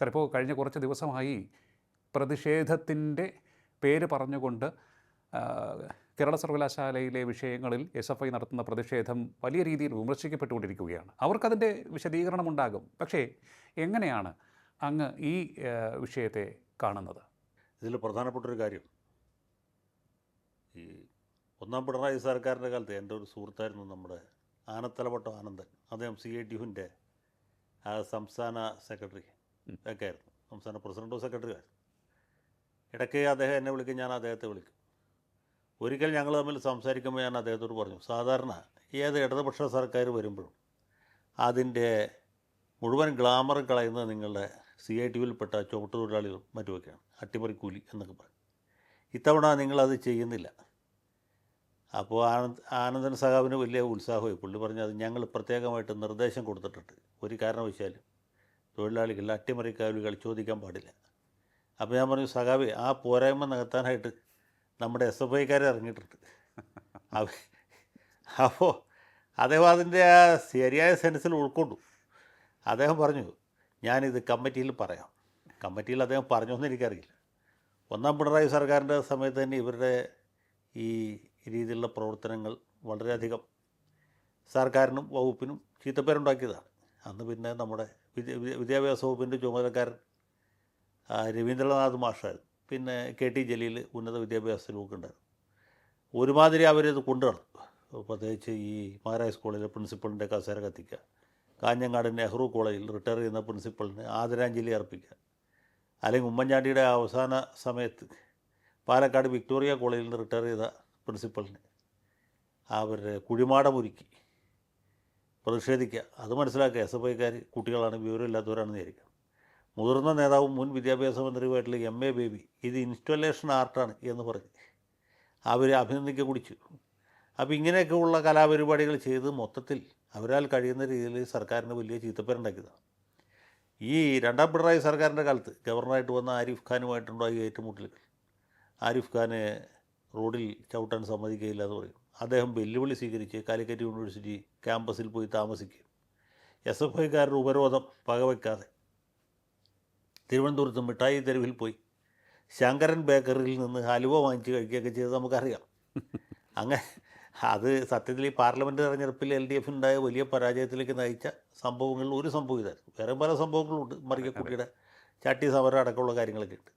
ചിലപ്പോൾ കഴിഞ്ഞ കുറച്ച് ദിവസമായി പ്രതിഷേധത്തിന്റെ പേര് പറഞ്ഞുകൊണ്ട് കേരള സർവകലാശാലയിലെ വിഷയങ്ങളിൽ എസ് എഫ് ഐ നടത്തുന്ന പ്രതിഷേധം വലിയ രീതിയിൽ വിമർശിക്കപ്പെട്ടുകൊണ്ടിരിക്കുകയാണ്. അവർക്കതിന്റെ വിശദീകരണം ഉണ്ടാകും. പക്ഷേ എങ്ങനെയാണ് അങ്ങ് ഈ വിഷയത്തെ കാണുന്നത്? ഇതിൽ പ്രധാനപ്പെട്ടൊരു കാര്യം. ഈ ഒന്നാം പിണറായി സർക്കാരിന്റെ കാലത്ത് എന്റെ ഒരു സുഹൃത്തായിരുന്നു നമ്മുടെ ആനത്തലവട്ടം ആനന്ദൻ. അദ്ദേഹം സി ഐ ടി യുവിന്റെ സംസ്ഥാന സെക്രട്ടറി. ഒക്കെ ആയിരുന്നു സംസ്ഥാന പ്രസിഡന്റോ സെക്രട്ടറി ആയിരുന്നു ഇടയ്ക്ക് അദ്ദേഹം എന്നെ വിളിക്കും ഞാൻ അദ്ദേഹത്തെ വിളിക്കും. ഒരിക്കൽ ഞങ്ങൾ തമ്മിൽ സംസാരിക്കുമ്പോൾ ഞാൻ അദ്ദേഹത്തോട് പറഞ്ഞു സാധാരണ ഏത് ഇടതുപക്ഷ സർക്കാർ വരുമ്പോഴും അതിന്റെ മുഴുവൻ ഗ്ലാമർ കളയുന്നത് നിങ്ങളുടെ സി ഐ ടി യുവിൽപ്പെട്ട ചുമട്ടുതൊഴിലാളികളും മറ്റുമൊക്കെയാണ് അട്ടിമറിക്കൂലി എന്നൊക്കെ പറയും ഇത്തവണ നിങ്ങളത് ചെയ്യുന്നില്ല. അപ്പോൾ ആനന്ദ് ആനന്ദൻ സഹാബിന് വലിയ ഉത്സാഹമായി പുള്ളി പറഞ്ഞു അത് ഞങ്ങൾ പ്രത്യേകമായിട്ട് നിർദ്ദേശം കൊടുത്തിട്ടുണ്ട്. ഒരു കാരണവശാലും തൊഴിലാളികൾ അട്ടിമറിക്കാലുകൾ ചോദിക്കാൻ പാടില്ല. അപ്പോൾ ഞാൻ പറഞ്ഞു സഖാവി ആ പോരായ്മ നികത്താനായിട്ട് നമ്മുടെ എസ് എഫ് ഐക്കാരെ ഇറങ്ങിയിട്ടുണ്ട്. അപ്പോൾ അദ്ദേഹം അതിന്റെ ആ ശരിയായ സെൻസിൽ ഉൾക്കൊണ്ടു. അദ്ദേഹം പറഞ്ഞു ഞാനിത് കമ്മിറ്റിയിൽ പറയാം. കമ്മിറ്റിയിൽ അദ്ദേഹം പറഞ്ഞോന്ന് എനിക്കറിയില്ല. ഒന്നാം പിണറായി സർക്കാരിന്റെ സമയത്ത് തന്നെ ഇവരുടെ ഈ രീതിയിലുള്ള പ്രവർത്തനങ്ങൾ വളരെയധികം സർക്കാരിനും വകുപ്പിനും ചീത്തപ്പേരുണ്ടാക്കിയതാണ്. അന്ന് പിന്നെ നമ്മുടെ വിദ്യ വിദ്യ- വിദ്യാഭ്യാസ വകുപ്പിന്റെ ചുമതലക്കാരൻ രവീന്ദ്രനാഥ് മാഷായിരുന്നു പിന്നെ കെ ടി ജലീൽ ഉന്നത വിദ്യാഭ്യാസ ഉണ്ടായിരുന്നു ഒരുമാതിരി അവരിത് കൊണ്ടു പ്രത്യേകിച്ച് ഈ മഹാരാജ് കോളേജിലെ പ്രിൻസിപ്പളിന്റെ കസേര കത്തിക്കുക കാഞ്ഞങ്ങാട് നെഹ്റു കോളേജിൽ റിട്ടയർ ചെയ്യുന്ന പ്രിൻസിപ്പളിന് ആദരാഞ്ജലി അർപ്പിക്കുക അല്ലെങ്കിൽ ഉമ്മൻചാണ്ടിയുടെ അവസാന സമയത്ത് പാലക്കാട് വിക്ടോറിയ കോളേജിൽ റിട്ടയർ ചെയ്ത പ്രിൻസിപ്പളിന് അവരുടെ കുഴിമാടമൊരുക്കി പ്രതിഷേധിക്കുക. അത് മനസ്സിലാക്കുക. എസ് എഫ് ഐക്കാർ കുട്ടികളാണ് വിവരമില്ലാത്തവരാണെന്ന് വിചാരിക്കുക. മുതിർന്ന നേതാവും മുൻ വിദ്യാഭ്യാസ മന്ത്രിയുമായിട്ടുള്ള എം എ ബേബി ഇത് ഇൻസ്റ്റലേഷൻ ആർട്ടാണ് എന്ന് പറഞ്ഞ് അവർ അഭിനന്ദിക്കുക കുടിച്ചു. അപ്പോൾ ഇങ്ങനെയൊക്കെയുള്ള കലാപരിപാടികൾ ചെയ്ത് മൊത്തത്തിൽ അവരാൽ കഴിയുന്ന രീതിയിൽ സർക്കാരിന് വലിയ ചീത്തപ്പേരുണ്ടാക്കിയതാണ് ഈ രണ്ടാം പിണറായി സർക്കാരിന്റെ കാലത്ത് ഗവർണറായിട്ട് വന്ന ആരിഫ് ഖാനുമായിട്ടുണ്ടായ ഏറ്റുമുട്ടലുകൾ ആരിഫ് ഖാനെ റോഡിൽ ചവിട്ടാൻ സമ്മതിക്കുകയില്ല എന്ന് പറയും. അദ്ദേഹം വെല്ലുവിളി സ്വീകരിച്ച് കാലിക്കറ്റ് യൂണിവേഴ്സിറ്റി ക്യാമ്പസിൽ പോയി താമസിക്കും. എസ് എഫ് ഐക്കാരുടെ ഉപരോധം പകവയ്ക്കാതെ. തിരുവനന്തപുരത്ത് മിഠായി തെരുവിൽ പോയി. ശങ്കരൻ ബേക്കറിയിൽ നിന്ന് ഹലുവ വാങ്ങിച്ച് കഴിക്കുകയൊക്കെ ചെയ്ത് നമുക്കറിയാം. അങ്ങനെ അത് സത്യത്തിൽ ഈ പാർലമെന്റ് തെരഞ്ഞെടുപ്പിൽ എൽ ഡി എഫിനുണ്ടായ വലിയ പരാജയത്തിലേക്ക് നയിച്ച സംഭവങ്ങളിൽ ഒരു സംഭവം ഇതായിരുന്നു. വേറെ പല സംഭവങ്ങളുണ്ട്. മറിയക്കുട്ടിയുടെ ചാട്ടി സമരം അടക്കമുള്ള കാര്യങ്ങളൊക്കെ ഉണ്ട്.